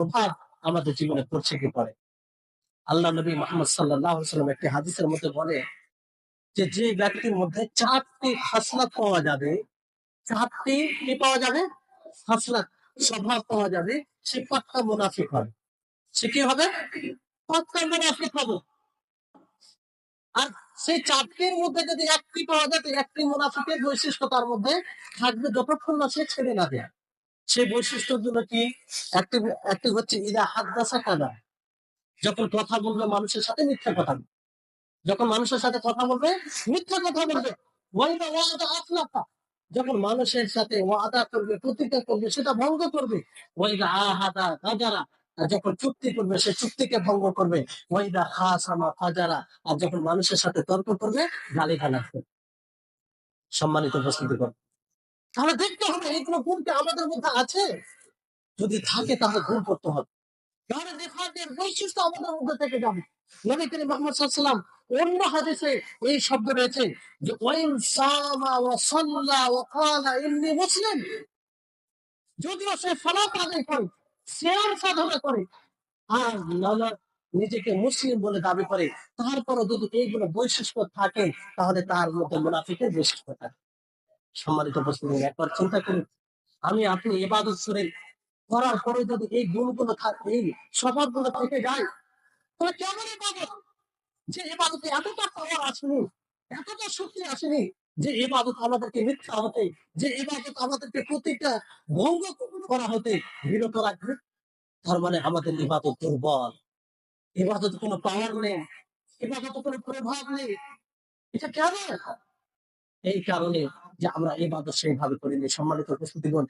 প্রভাব আমাদের জীবনে পড়ছে কি পড়ে আল্লাহ নবী মোহাম্মদ সাল্লাম একটি হাদিসের মধ্যে বলে যে যে ব্যক্তির মধ্যে চারটি হাসলাত পাওয়া যাবে, চারটি কি পাওয়া যাবে? হাসলাত স্বভাব পাওয়া যাবে, সে পাক্কা মুনাফিক হবে। সে কি হবে? পাক্কা মুনাফিক হবে। আর সেই চারটির মধ্যে যদি একটি পাওয়া যায় একটি মুনাফিকের বৈশিষ্ট্য তার মধ্যে থাকবে যতক্ষণ না সে ছেড়ে না দেয়। সেই বৈশিষ্ট্যগুলো কি? একটি একটি হচ্ছে ইদা হাদ্দাসা কাদা। যখন কথা বলবে মানুষের সাথে মিথ্যা কথা বলবে। যখন মানুষের সাথে কথা বলবে, মিথ্যা কথা বলবে। যখন মানুষের সাথে ওয়াদা করবে, প্রতিজ্ঞা করবে, সেটা ভঙ্গ করবে। ওয়াইদা আহাদা গাজারা আর যখন চুক্তি করবে, সে চুক্তিকে ভঙ্গ করবে। ওয়াইদা খাসামা ফাজারা আর যখন মানুষের সাথে তর্ক করবে গালি করবে। সম্মানিত উপস্থিতি করবে তাহলে দেখতে হবে এইগুলো গুণ আমাদের মধ্যে আছে? যদি থাকে তাহলে দূর করতে হবে। তাহলে নেফাকের বৈশিষ্ট্য আমাদের মধ্যে থেকে যাবে। নবী করিম মোহাম্মদ সাল্লাম অন্য হাদিসে এই শব্দ রয়েছে যে, ওয়াইন সাল্লা মুসলিম। যদিও সে সালাত আদায় করে সাধনা করে, আর নিজেকে মুসলিম বলে দাবি করে, তারপরও যদি এইগুলো বৈশিষ্ট্য থাকে, তাহলে তার মধ্যে মুনাফিকের বৈশিষ্ট্য থাকে। সম্মানিত উপস্থিতি একবার চিন্তা করুন, আমি আপনি এবাদত করে করার পরে যদি এই গুণগুলো এই স্বভাবগুলো থেকে যায়, তাহলে কেমন যে ইবাদতে এতটা পাওয়ার আসেনি, এতটা শক্তি আসেনি, যে ইবাদত আমাদেরকে মিথ্যা হতে, যে ইবাদত আমাদেরকে প্রতিটা ভঙ্গ করা হতে বিরত রাখবে, তার মানে আমাদের ইবাদত দুর্বল। ইবাদত কোনো পাওয়ার নেই, ইবাদত কোনো প্রভাব নেই। এটা কেন? এই কারণে যে আমরা ইবাদত সেইভাবে করিনি সম্মানিত উপস্থিতিগণ